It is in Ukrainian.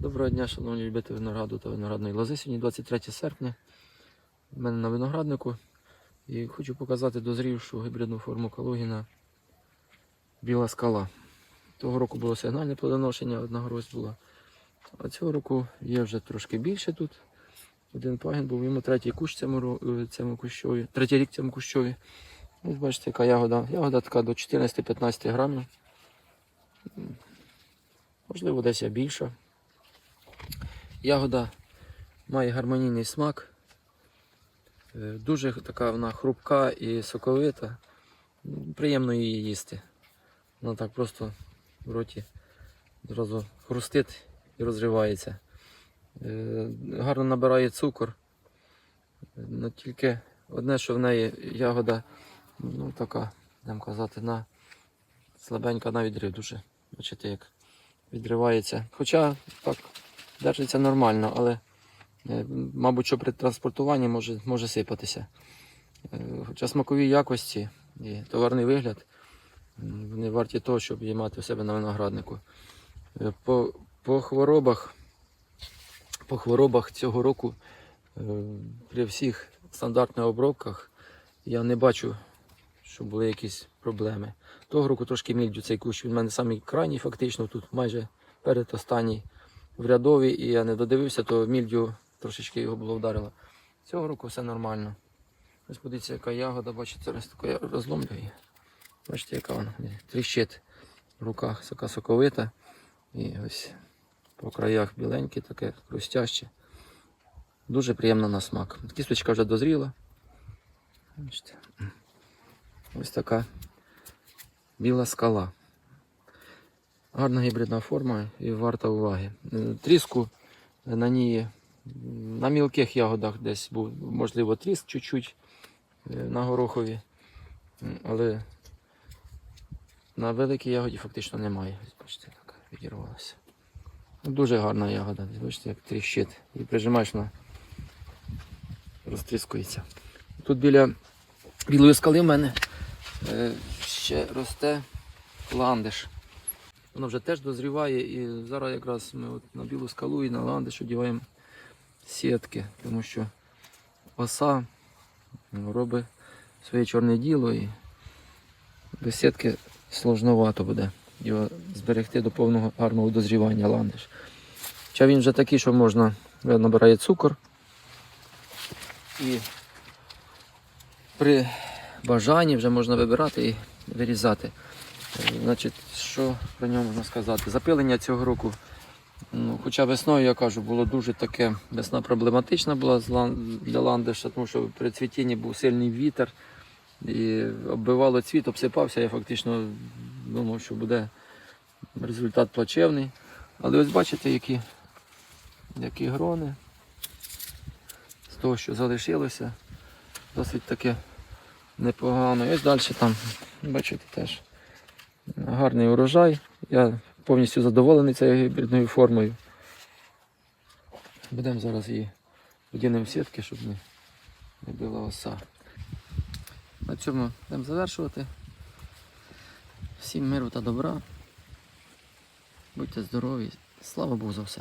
Доброго дня, шановні любителі винограду та виноградної лози. Сьогодні 23 серпня. У мене на винограднику. І хочу показати дозрівшу гібридну форму Калугіна Біла скала. Того року було сигнальне плодоношення, одна гроздь була. А цього року є вже трошки більше тут. Один пагін був, йому третій кущ цьому, е, цьому кущові, третій рік цьому кущові. Ось бачите, яка ягода. Ягода така до 14-15 грамів. Можливо, десь я більша. Ягода має гармонійний смак. Е, Дуже така вона хрупка і соковита. Приємно її їсти. Вона так просто в роті зразу хрустить і розривається. Е, Гарно набирає цукор. Е, Ну, тільки одне, що в неї ягода ну, така, будемо казати, на слабенька на відрив дуже. Бачите, як відривається. Хоча так держиться нормально, але е, мабуть, що при транспортуванні може, може сипатися. Е, Хоча смакові якості і товарний вигляд вони варті того, щоб її мати у себе на винограднику. Е, По, по хворобах, по хворобах цього року е, при всіх стандартних обробках я не бачу, що були якісь проблеми. Того року трошки мільдю цей кущ. Він в мене самий крайній, фактично, тут майже перед останній в рядові, і я не додивився, то мільдю трошечки його було вдарило. Цього року все нормально. Ось подивіться, яка ягода, бачите, зараз таку я розломлю її. Бачите, яка вона тріщить в руках, така соковита. І ось по краях біленьке, таке хрустяще. Дуже приємна на смак. Кісточка вже дозріла. Бачите. Ось така біла скала. Гарна гібридна форма і варта уваги. Е, Тріску на ній на мілких ягодах десь був, можливо, тріск чуть-чуть е, на горохові, але на великій ягоді фактично немає. Бачите, так відірвалося. Ну, Дуже гарна ягода. Бачите, як тріщить. І прижимаєш вона розтріскується. Тут біля білої скали в мене е, ще росте ландиш. Воно вже теж дозріває і зараз якраз ми от на білу скалу і на ландиш одіваємо сітки, тому що оса робить своє чорне діло і без сітки сложновато буде його зберегти до повного гарного дозрівання ландиш. Хоча він вже такий, що можна, набирає цукор і при бажанні вже можна вибирати і вирізати. Е, Значить, що про нього можна сказати? Запилення цього року, ну, хоча весною, я кажу, було дуже таке, весна проблематична була для ландиша, тому що при цвітінні був сильний вітер і оббивало цвіт, обсипався. Я фактично думав, що буде результат плачевний. Але ось бачите, які, які грони з того, що залишилося, досить таке непогано. І ось далі там, бачите, теж гарний урожай. Я повністю задоволений цією гібридною формою. Будемо зараз її одінемо в сітки, щоб не, не била оса. На цьому будемо завершувати. Всім миру та добра. Будьте здорові. Слава Богу за все.